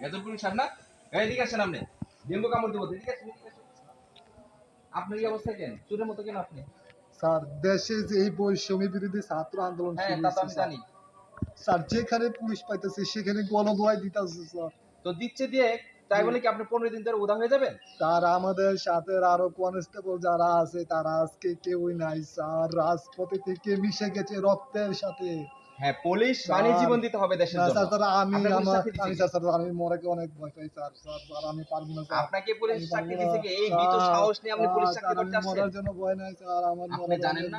বেতন police sir না? এদিকে আসেন আপনি। ডেঙ্গু কামড় দেবো। এদিকে আসেন, আপনার এই অবস্থায় কেন? চুরের মতো কেন আপনি? স্যার দেশে যে এই বৈষম্য বিরোধী ছাত্র আন্দোলন হ্যাঁ তা আমি জানি। স্যার। যেখানে পুলিশ পাইতেছে সেখানে গণদোয়াই দিতেছে স্যার। তো দিচ্ছে দিয়ে তাই বলে কি আপনি পনেরো দিন ধরে উদা হয়ে যাবেন? তার আমাদের সাথে আরও কনস্টেবল যারা আছে তারা আজকে কেউই নাই স্যার। রাজপথে থেকে মিশে গেছে রক্তের সাথে। হ্যাঁ পুলিশ মানে জীবন দিতে হবে দেশের জন্য। স্যার স্যার আমি আমার চাকরি আমি স্যার স্যার, আমি মরাকে অনেক ভয় পাই স্যার স্যার আমি পারব না স্যার। আপনাকে পুলিশ চাকরি না। কি? এই বিত সাহস নিয়ে আপনি পুলিশ চাকরি করতে আসছেন? মরার জন্য ভয় নাই স্যার আমার আপনি জানেন না?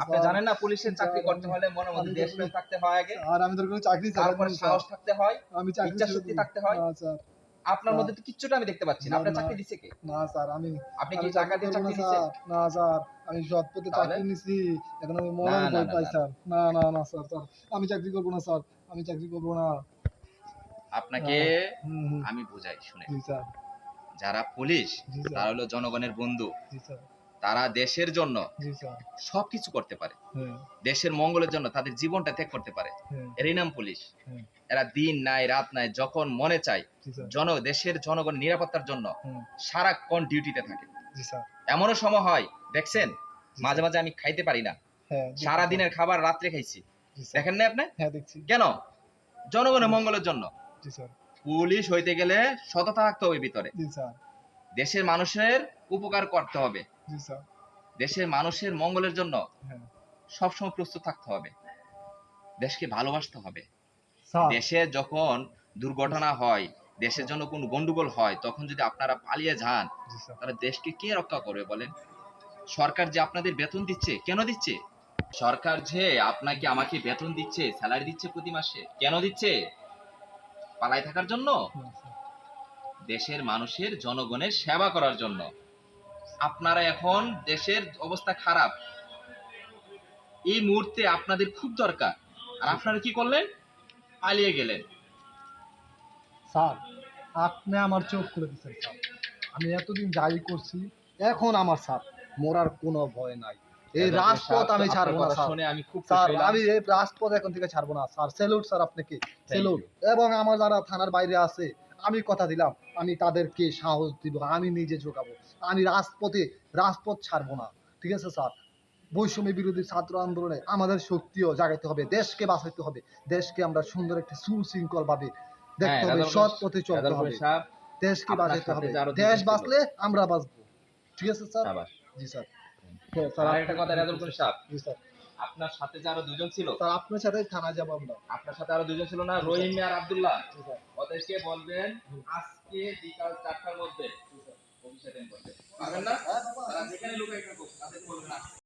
আপনি জানেন না পুলিশের চাকরি করতে হলে মনে মধ্যে দেশপ্রেম থাকতে হয়। আগে আর আমি কোনো চাকরি চাই তারপরে সাহস থাকতে হয় আমি চাকরি শক্তি থাকতে হয়। স্যার। আপনার মধ্যে তো কিচ্ছুটা আমি দেখতে পাচ্ছি না। আপনার চাকরি দিচ্ছে কে? না স্যার আমি আপনি কি টাকা দিয়ে চাকরি স্যার। না স্যার আমি সৎ পথে চাকরি নিছি। এখন আমি না, ভয় পাই স্যার। না না না স্যার স্যার। আমি চাকরি করব না স্যার। আমি চাকরি করব না। আপনাকে আমি বুঝাই শুনে। যারা পুলিশ তারা হলো জনগণের বন্ধু। জি স্যার। তারা দেশের জন্য সবকিছু করতে পারে। হ্যাঁ। দেশের মঙ্গলের জন্য তাদের জীবনটা ত্যাগ করতে পারে। হ্যাঁ। এরই নাম পুলিশ। হুম। এরা দিন নাই রাত নাই যখন মনে চায় জন দেশের জনগণ নিরাপত্তার জন্য সারাক্ষণ ডিউটিতে থাকে। এমনও সময় হয় দেখছেন? মাঝে মাঝে আমি খাইতে পারি না। হ্যাঁ সারা দিনের খাবার রাত্রে খাইছি। দেখেন না আপনি? হ্যাঁ দেখছি। কেন? জনগণের মঙ্গলের জন্য। পুলিশ হইতে গেলে সততা থাকতে হবে ভিতরে। দেশের মানুষের উপকার করতে হবে। দেশের মানুষের মঙ্গলের জন্য হ্যাঁ। সবসময় প্রস্তুত থাকতে হবে। দেশকে ভালোবাসতে হবে। দেশে যখন দুর্ঘটনা হয় দেশের জন্য কোন গন্ডগোল হয় তখন যদি আপনারা পালিয়ে যান তাহলে দেশকে কে রক্ষা করবে বলেন? সরকার যে আপনাদের বেতন দিচ্ছে কেন দিচ্ছে? সরকার যে আপনাকে আমাকে বেতন দিচ্ছে স্যালারি দিচ্ছে প্রতি মাসে কেন দিচ্ছে? পালাই থাকার জন্য? দেশের মানুষের জনগণের সেবা করার জন্য। আপনারা এখন দেশের অবস্থা খারাপ। এই মুহূর্তে আপনাদের খুব দরকার। আর আপনারা কি করলেন? পালিয়ে গেলেন। স্যার আপনি আমার চোখ খুলে দিচ্ছেন স্যার। আমি এতদিন যাই করছি এখন আমার স্যার মরার কোনো ভয় নাই। এই রাজপথ আমি ছাড়বো না স্যার। শুনে আমি খুব স্যার আমি এই রাজপথ এখন থেকে ছাড়বো না স্যার। স্যালুট স্যার আপনাকে you. এবং আমার যারা থানার বাইরে আছে আমি কথা দিলাম আমি তাদেরকে সাহস দিব আমি নিজে যোগাবো আমি রাজপথে রাজপথ ছাড়বো না। ঠিক আছে স্যার? বৈষম্য বিরোধী ছাত্র আন্দোলনে আমাদের শক্তিও জাগাতে হবে দেশকে বাঁচাতে হবে দেশকে আমরা সুন্দর একটি সুশৃঙ্খল ভাবে দেখতে হ্যাঁ, হবে সৎ পথে চলতে হবে দেশকে আপনার বাঁচাতে সাথে হবে দেশ ছিল। বাঁচলে আমরা বাঁচবো। ঠিক আছে স্যার? জি স্যার। হ্যাঁ, একটা কথা জি স্যার। আপনার সাথে যে আরও দুজন ছিল স্যার আপনার সাথে থানা যাব আমরা। আপনার সাথে আরও দুজন ছিল না? রহিম আর আব্দুল্লাহ। ওদেরকে বলবেন আজকে বিকাল চারটার মধ্যে অফিসে attend করতে। পারবেন না? যেখানে লুকাই থাকুক তাদেরকে বলবেন।